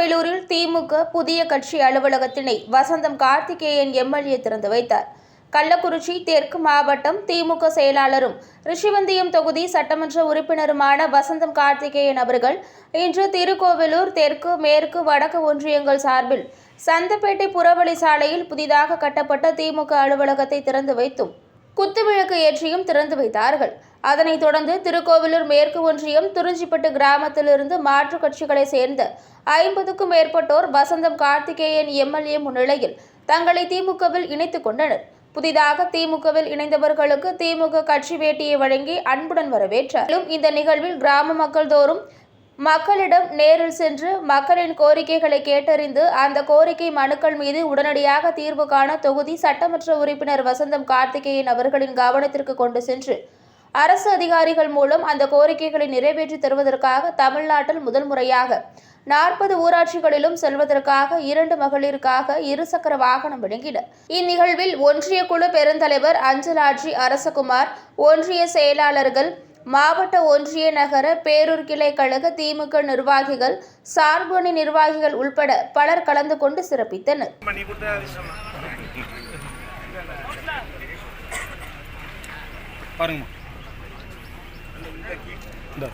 திமுக புதிய கட்சி அலுவலகத்தினை வசந்தம் கார்த்திகேயன் எம்எல்ஏ திறந்து வைத்தார். கள்ளக்குறிச்சி தெற்கு மாவட்டம் திமுக செயலாளரும் ரிஷிவந்தியம் தொகுதி சட்டமன்ற உறுப்பினருமான வசந்தம் கார்த்திகேயன் அவர்கள் இன்று திருக்கோவிலூர் தெற்கு மேற்கு வடக்கு ஒன்றியங்கள் சார்பில் சந்தப்பேட்டை புறவழி சாலையில் புதிதாக கட்டப்பட்ட திமுக அலுவலகத்தை திறந்து வைத்தும் குத்துவிளக்கு ஏற்றியும் திறந்து வைத்தார்கள். அதனைத் தொடர்ந்து திருக்கோவிலூர் மேற்கு ஒன்றியம் துறிஞ்சிப்பட்டு கிராமத்திலிருந்து மாற்றுக் கட்சிகளை சேர்ந்த ஐம்பதுக்கும் மேற்பட்டோர் வசந்தம் கார்த்திகேயன் எம்எல்ஏ முன்னிலையில் தங்களை திமுகவில் இணைத்துக் கொண்டனர். புதிதாக திமுகவில் இணைந்தவர்களுக்கு திமுக கட்சி வேட்டியை வழங்கி அன்புடன் வரவேற்றார். மேலும் இந்த நிகழ்வில் கிராம மக்கள் தோறும் மக்களிடம் நேரில் சென்று மக்களின் கோரிக்கைகளை கேட்டறிந்து அந்த கோரிக்கை மனுக்கள் மீது உடனடியாக தீர்வு காண தொகுதி சட்டமன்ற உறுப்பினர் வசந்தம் கார்த்திகேயன் அவர்களின் கவனத்திற்கு கொண்டு சென்று அரசு அதிகாரிகள் மூலம் அந்த கோரிக்கைகளை நிறைவேற்றி தருவதற்காக தமிழ்நாட்டில் முதல் முறையாக நாற்பது ஊராட்சிகளிலும் செல்வதற்காக இரண்டு மகளிருக்காக இருசக்கர வாகனம் வழங்கினர். இந்நிகழ்வில் ஒன்றிய குழு பெருந்தலைவர் அஞ்சலாட்சி அரசகுமார் ஒன்றிய செயலாளர்கள் மாவட்ட ஒன்றிய நகர பேரூர் கிளை கழக திமுக நிர்வாகிகள் சார்பணி நிர்வாகிகள் உள்பட பலர் கலந்து கொண்டு சிறப்பித்தனர். பாருங்கம்மா. இந்த